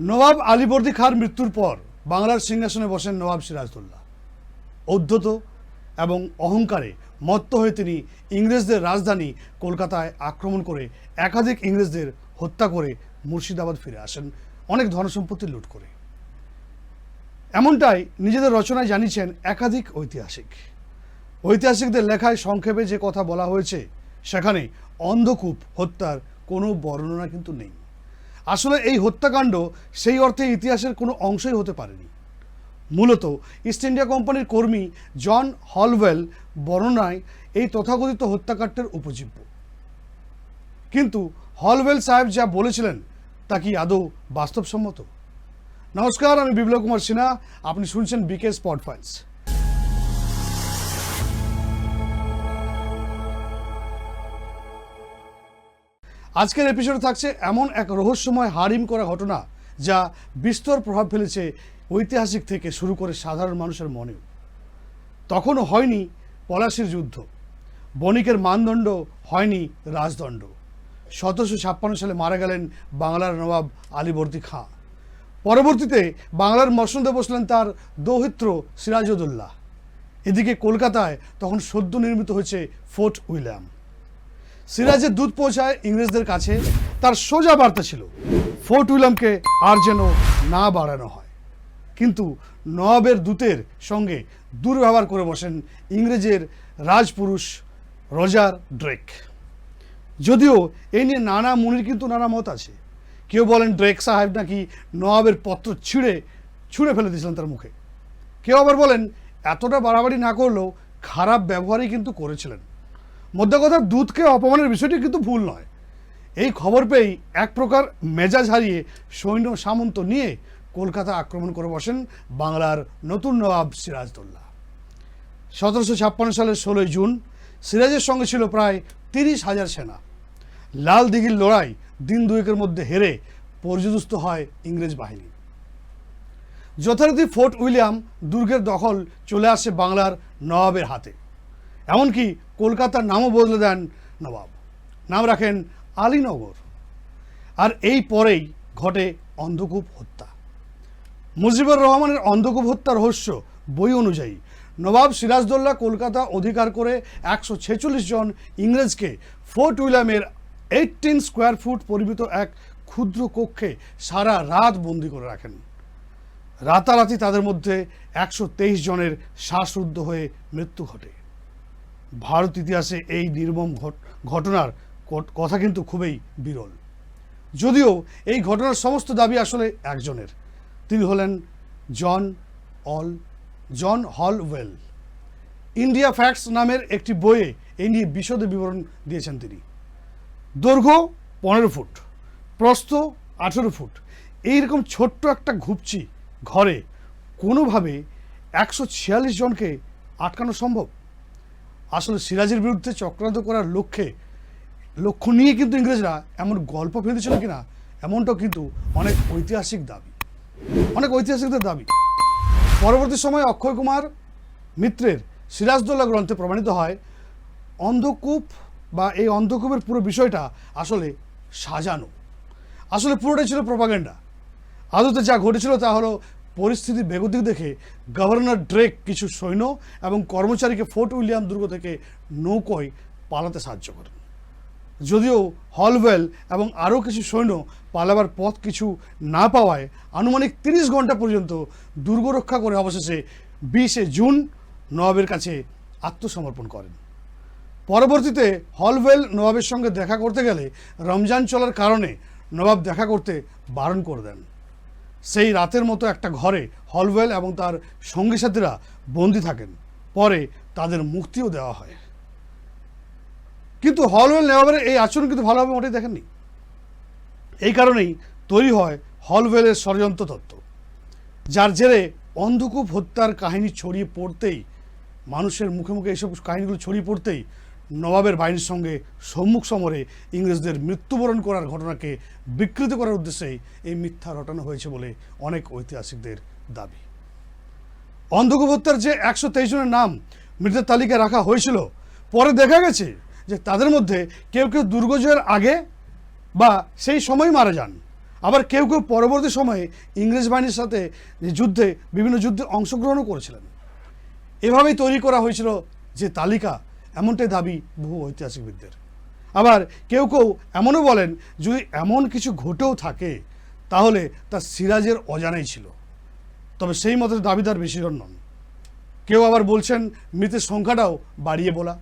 নবাব আলীবর্দী খাঁর মৃত্যুর পর বাংলার সিংহাসনে বসেন নবাব সিরাজদুল্লাহ অধ্যত এবং অহংকারে মত্ত হয়ে তিনি ইংরেজদের রাজধানী কলকাতায় আক্রমণ করে একাধিক ইংরেজদের হত্যা করে মুর্শিদাবাদ ফিরে আসেন। অনেক ধনসম্পত্তি লুট করে। এমনটাই নিজেদের রচনায় জানিয়েছেন একাধিক ঐতিহাসিক। ঐতিহাসিকদের লেখায় সংক্ষেপে যে কথা বলা হয়েছে, সেখানে অন্ধকূপ হত্যার কোনো বর্ণনা কিন্তু নেই। আসলে এই হত্যাকাণ্ড সেই অর্থে ইতিহাসের কোনো অংশই হতে পারেনি। মূলত ইস্ট ইন্ডিয়া কোম্পানির কর্মী জন হলওয়েল বর্ণনায় এই তথাকথিত হত্যাকাণ্ডের উপজীব্য। কিন্তু হলওয়েল সাহেব যা বলেছিলেন তা কি আদৌ বাস্তবসম্মত? নমস্কার, আমি বিপ্লব কুমার সিনহা, আপনি শুনছেন বিকে স্পট ফাইলস। আজকের এপিসোডে থাকছে এমন এক রহস্যময় হারিম করা ঘটনা যা বিস্তর প্রভাব ফেলেছে ঐতিহাসিক থেকে শুরু করে সাধারণ মানুষের মনেও। তখনও হয়নি পলাশির যুদ্ধ। বণিকের মানদণ্ড হয়নি রাজদণ্ড। সতেরোশো ছাপ্পান্ন সালে মারা গেলেন বাংলার নবাব আলীবর্দী খাঁ। পরবর্তীতে বাংলার মসনদে বসলেন তার দৌহিত্র সিরাজউদ্দৌল্লা এদিকে কলকাতায় তখন সদ্য নির্মিত হয়েছে ফোর্ট উইলিয়াম। সিরাজের দুধ পৌঁছায় ইংরেজদের কাছে, তার সোজা বার্তা ছিল, ফোর্ট উইলিয়ামকে আর যেন না বাড়ানো হয়। কিন্তু নবাবের দূতের সঙ্গে দুর্ব্যবহার করে বসেন ইংরেজের রাজপুরুষ রজার ড্রেক। যদিও এই নিয়ে নানা মুনির কিন্তু নানা মত আছে। কেউ বলেন ড্রেক সাহেব নাকি নবাবের পত্র ছিঁড়ে, ছুঁড়ে ফেলে দিয়েছিলেন তার মুখে। কেউ আবার বলেন, এতটা বাড়াবাড়ি না করলেও খারাপ ব্যবহারই কিন্তু করেছিলেন। মধ্যে কথা দুধকে অপমানের বিষয়টি কিন্তু ভুল নয়। এই খবর পেয়েই এক প্রকার মেজাজ হারিয়ে সৈন্য সামন্ত নিয়ে কলকাতা আক্রমণ করে বসেন বাংলার নতুন নবাব সিরাজদৌল্লা সতেরোশো ছাপ্পান্ন সালের ষোলোই জুন সিরাজের সঙ্গে ছিল প্রায় তিরিশ হাজার সেনা। লাল দিঘির লড়াই দিন দুয়েকের মধ্যে হেরে পর্যদুস্ত হয় ইংরেজ বাহিনী। যথারীতি ফোর্ট উইলিয়াম দুর্গের দখল চলে আসে বাংলার নবাবের হাতে। এমনকি কলকাতার নামও বদলে দেন নবাব। নাম রাখেন আলীনগর। আর এই পরেই ঘটে অন্ধকূপ হত্যা। মুজিবুর রহমানের অন্ধকূপ হত্যা রহস্য বই অনুযায়ী নবাব সিরাজদৌল্লা কলকাতা অধিকার করে একশো ছেচল্লিশ জন ইংরেজকে ফোর্ট উইলিয়ামের এইটিন স্কোয়ার ফুট পরিমিত এক ক্ষুদ্র কক্ষে সারা রাত বন্দি করে রাখেন। রাতারাতি তাদের মধ্যে একশো তেইশ জনের শ্বাসরুদ্ধ হয়ে মৃত্যু ঘটে। ভারত ইতিহাসে এই নির্মম ঘটনার কথা কিন্তু খুবই বিরল। যদিও এই ঘটনার সমস্ত দাবি আসলে একজনের। তিনি হলেন জন অল জন হলওয়েল। ইন্ডিয়া ফ্যাক্টস নামের একটি বইয়ে এই নিয়ে বিশদে বিবরণ দিয়েছেন তিনি। দৈর্ঘ্য পনেরো ফুট, প্রস্থ আঠেরো ফুট। এইরকম ছোট্ট একটা ঘুপচি ঘরে কোনোভাবে একশো ছিয়াল্লিশ জনকে আটকানো সম্ভব? আসলে সিরাজের বিরুদ্ধে চক্রান্ত করার লক্ষ্যে, লক্ষ্য নিয়ে কিন্তু ইংরেজরা এমন গল্প ফেলেছিল কিনা, এমনটাও কিন্তু অনেক ঐতিহাসিক দাবি। অনেক ঐতিহাসিকদের দাবি। পরবর্তী সময়ে অক্ষয় কুমার মিত্রের সিরাজদৌল্লা গ্রন্থে প্রমাণিত হয়, অন্ধকূপ বা এই অন্ধকূপের পুরো বিষয়টা আসলে সাজানো। আসলে পুরোটাই ছিল প্রপাগেন্ডা আদতে যা ঘটেছিল তা হলো পরিস্থিতি বেগতিক দেখে গভর্নর ড্রেক কিছু সৈন্য এবং কর্মচারীকে ফোর্ট উইলিয়াম দুর্গ থেকে নৌকোয় পালাতে সাহায্য করেন। যদিও হলওয়েল এবং আরও কিছু সৈন্য পালাবার পথ কিছু না পাওয়ায় আনুমানিক তিরিশ ঘণ্টা পর্যন্ত দুর্গ রক্ষা করে অবশেষে বিশে জুন নবাবের কাছে আত্মসমর্পণ করেন। পরবর্তীতে হলওয়েল নবাবের সঙ্গে দেখা করতে গেলে রমজান চলার কারণে নবাব দেখা করতে বারণ করে দেন। সেই রাতের মতো একটা ঘরে হলওয়েল এবং তার সঙ্গী সাথীরা বন্দি থাকেন। পরে তাদের মুক্তিও দেওয়া হয়। কিন্তু হলওয়েল নবাবের এই আচরণ কিন্তু ভালোভাবে মোটেই দেখেননি। এই কারণেই তৈরি হয় হলওয়েলের ষড়যন্ত্র তত্ত্ব, যার জেরে অন্ধকূপ হত্যার কাহিনী ছড়িয়ে পড়তেই, মানুষের মুখে মুখে এইসব কাহিনীগুলো ছড়িয়ে পড়তেই নবাবের বাহিনীর সঙ্গে সম্মুখ সমরে ইংরেজদের মৃত্যুবরণ করার ঘটনাকে বিকৃত করার উদ্দেশ্যেই এই মিথ্যা রটানো হয়েছে বলে অনেক ঐতিহাসিকদের দাবি। অন্ধকূপ হত্যার যে একশো তেইশ জনের নাম মৃতের তালিকায় রাখা হয়েছিল, পরে দেখা গেছে যে তাদের মধ্যে কেউ কেউ দুর্গজয়ের আগে বা সেই সময় মারা যান। আবার কেউ কেউ পরবর্তী সময়ে ইংরেজ বাহিনীর সাথে যুদ্ধে বিভিন্ন যুদ্ধে অংশগ্রহণও করেছিলেন। এভাবেই তৈরি করা হয়েছিল যে তালিকা এমনটাই দাবি বহু ঐতিহাসিকবিদদের। আবার কেউ কেউ এমনও বলেন, যদি এমন কিছু ঘটেও থাকে, তাহলে তা সিরাজের অজানাই ছিল। তবে সেই মতের দাবিদার বেশিজন নন। কেউ আবার বলছেন, মৃতের সংখ্যাটাও বাড়িয়ে বলা।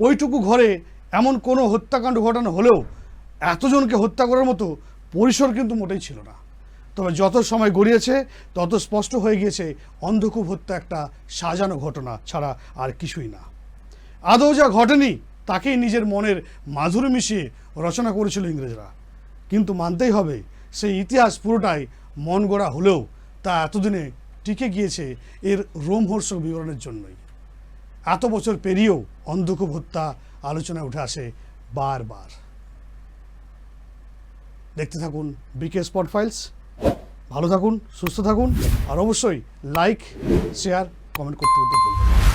ওইটুকু ঘরে এমন কোনো হত্যাকাণ্ড ঘটানো হলেও এতজনকে হত্যা করার মতো পরিসর কিন্তু মোটেই ছিল না। তবে যত সময় গড়িয়েছে, তত স্পষ্ট হয়ে গিয়েছে, অন্ধকূপ হত্যা একটা সাজানো ঘটনা ছাড়া আর কিছুই না। আদৌ যা ঘটেনি তাকেই নিজের মনের মাধুরী মিশিয়ে রচনা করেছিল ইংরেজরা। কিন্তু মানতেই হবে, সেই ইতিহাস পুরোটাই মন গড়া হলেও তা এতদিনে টিকে গিয়েছে এর রোমহর্ষক বিবরণের জন্যই। এত বছর পেরিয়েও অন্ধকূপ হত্যা আলোচনায় উঠে আসে বারবার। দেখতে থাকুন বিকে স্পট ফাইলস ভালো থাকুন, সুস্থ থাকুন, আর অবশ্যই লাইক শেয়ার কমেন্ট করতে করতে ভুলবেন।